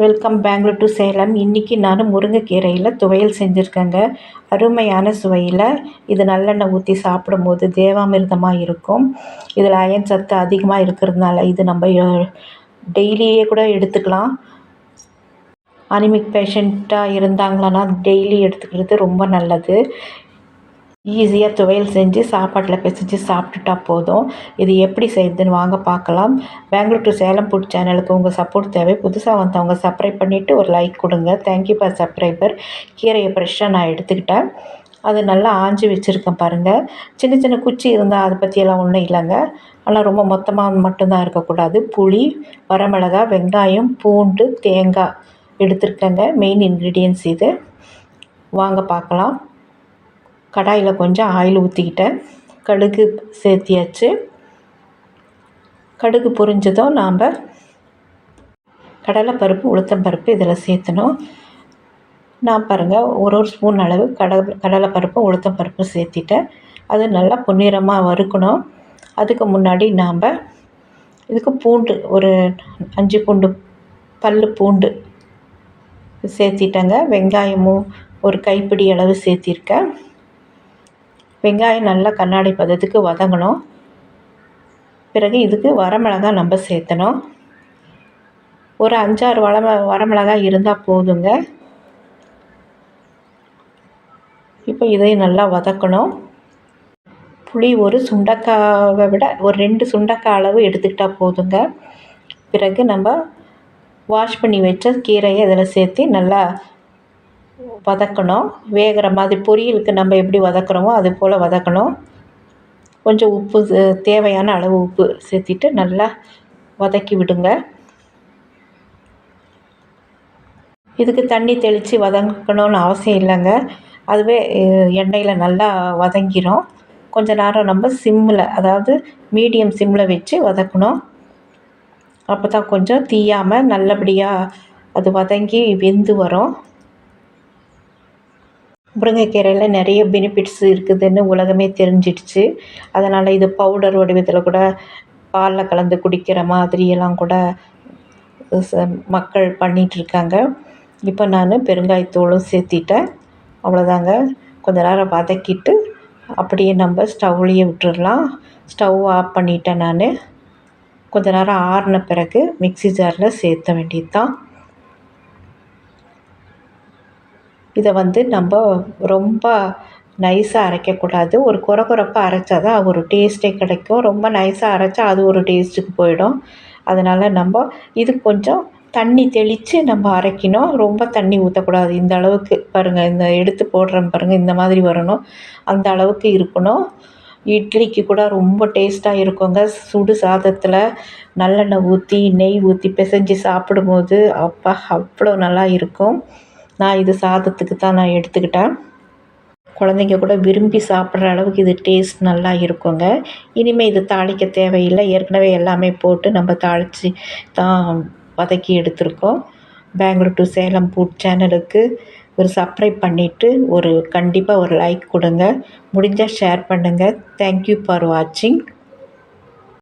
Welcome Bangalore to Salem இன்றைக்கி நான் முருங்கைக்கீரையில் துவையல் செஞ்சுருக்கேங்க. அருமையான சுவையில் இது நல்லெண்ணெய் ஊற்றி சாப்பிடும்போது தேவாமிர்தமாக இருக்கும். இதில் அயன் சத்து அதிகமாக இருக்கிறதுனால இது நம்ம டெய்லியே கூட எடுத்துக்கலாம். அனிமிக் பேஷண்ட்டாக இருந்தாங்களான்னா டெய்லி எடுத்துக்கிறது ரொம்ப நல்லது. ஈஸியாக துவையல் செஞ்சு சாப்பாட்டில் பிசைஞ்சு சாப்பிட்டுட்டா போதும். இது எப்படி செய்யுதுன்னு வாங்க பார்க்கலாம். பெங்களூர் டு சேலம் ஃபுட் சேனலுக்கு உங்கள் சப்போர்ட் தேவை. புதுசாக வந்தவங்க சப்ஸ்கிரைப் பண்ணிவிட்டு ஒரு லைக் கொடுங்க. தேங்க்யூ ஃபார் சப்ஸ்கிரைபர் கீரையை ஃப்ரெஷ்ஷாக நான் எடுத்துக்கிட்டேன். அது நல்லா ஆஞ்சி வச்சுருக்கேன் பாருங்கள் சின்ன சின்ன குச்சி இருந்தால் அதை பற்றியெல்லாம் ஒன்றும் இல்லைங்க. ஆனால் ரொம்ப மொத்தமாக மட்டும்தான் இருக்கக்கூடாது. புளி வரமிளகா வெங்காயம் பூண்டு தேங்காய் எடுத்துருக்கேங்க. மெயின் இன்க்ரீடியன்ஸ் இது. வாங்க பார்க்கலாம். கடாயில் கொஞ்சம் ஆயில் ஊற்றிக்கிட்டேன் கடுகு சேர்த்தியாச்சு. கடுகு பொரிஞ்சதும் நாம் கடலைப்பருப்பு உளுத்தம்பருப்பு இதில் சேர்த்தணும். நான் பாருங்கள் ஒரு ஒரு ஸ்பூன் அளவு கடலை உளுத்தம் பருப்பு சேர்த்திட்டேன். அது நல்லா பொன்னிறமாக வறுக்கணும். அதுக்கு முன்னாடி நாம் இதுக்கு பூண்டு ஒரு அஞ்சு பூண்டு பல் பூண்டு சேர்த்திட்டேங்க. வெங்காயமும் ஒரு கைப்பிடி அளவு சேர்த்திருக்கேன். வெங்காயம் நல்லா கண்ணாடி பதத்துக்கு வதங்கணும். பிறகு இதுக்கு வரமிளகா நம்ம சேர்த்தணும். ஒரு அஞ்சாறு வளம வரமிளகாய் இருந்தால் போதுங்க. இப்போ இதையும் நல்லா வதக்கணும். புளி ஒரு சுண்டக்காவை விட ஒரு ரெண்டு சுண்டக்காய் அளவு எடுத்துக்கிட்டால் போதுங்க. பிறகு நம்ம வாஷ் பண்ணி வச்ச கீரையை இதில் சேர்த்து நல்லா வதக்கணும். வேகிற மாதிரி பொரியலுக்கு நம்ம எப்படி வதக்குறோமோ அது போல் வதக்கணும். கொஞ்சம் உப்பு தேவையான அளவு உப்பு சேர்த்திட்டு நல்லா வதக்கி விடுங்க. இதுக்கு தண்ணி தெளித்து வதங்கணும்னு அவசியம் இல்லைங்க. அதுவே எண்ணெயில் நல்லா வதங்கிடும் கொஞ்ச நேரம் நம்ம சிம்மில் அதாவது மீடியம் சிம்மில் வச்சு வதக்கணும். அப்போ தான் கொஞ்சம் தீயாமல் நல்லபடியாக அது வதங்கி வெந்து வரும். முருங்கைக்கீரையில் நிறைய பெனிஃபிட்ஸ் இருக்குதுன்னு உலகமே தெரிஞ்சிடுச்சு. அதனால் இது பவுடர் வடிவத்தில் கூட பாலில் கலந்து குடிக்கிற மாதிரியெல்லாம் கூட மக்கள் பண்ணிகிட்ருக்காங்க இப்போ நான் பெருங்காயத்தூளும் சேர்த்திட்டேன். அவ்வளோதாங்க கொஞ்ச நேரம் வதக்கிட்டு அப்படியே நம்ம ஸ்டவ்லேயே விட்டுடலாம் ஸ்டவ் ஆஃப் பண்ணிட்டேன் நான். கொஞ்ச நேரம் ஆறின பிறகு மிக்ஸி ஜாரில் சேர்த்த வேண்டியது தான் இதை வந்து நம்ம ரொம்ப நைஸாக அரைக்கக்கூடாது. ஒரு குறை அரைச்சா தான் ஒரு டேஸ்ட்டே கிடைக்கும். ரொம்ப நைஸாக அரைச்சா அது ஒரு டேஸ்ட்டுக்கு போயிடும். அதனால் நம்ம இது கொஞ்சம் தண்ணி தெளித்து நம்ம அரைக்கணும். ரொம்ப தண்ணி ஊற்றக்கூடாது இந்த அளவுக்கு பாருங்கள் இந்த எடுத்து போடுறேன் பாருங்கள் இந்த மாதிரி வரணும். அந்த அளவுக்கு இருக்கணும். இட்லிக்கு கூட ரொம்ப டேஸ்ட்டாக இருக்குங்க. சுடு சாதத்தில் நல்லெண்ணெய் ஊற்றி நெய் ஊற்றி பிசைஞ்சு சாப்பிடும்போது அப்பா அவ்வளோ நல்லா இருக்கும். நான் இது சாதத்துக்கு தான் நான் எடுத்துக்கிட்டேன். குழந்தைங்க கூட விரும்பி சாப்பிட்ற அளவுக்கு இது டேஸ்ட் நல்லா இருக்குங்க. இனிமேல் இது தாளிக்க தேவையில்லை. ஏற்கனவே எல்லாமே போட்டு நம்ம தாளித்து தான் வதக்கி எடுத்திருக்கோம். பெங்களூர் டு சேலம் ஃபுட் சேனலுக்கு ஒரு சப்ஸ்கிரைப் பண்ணிவிட்டு ஒரு கண்டிப்பாக ஒரு லைக் கொடுங்க. முடிஞ்சால் ஷேர் பண்ணுங்கள் தேங்க்யூ ஃபார் வாட்சிங்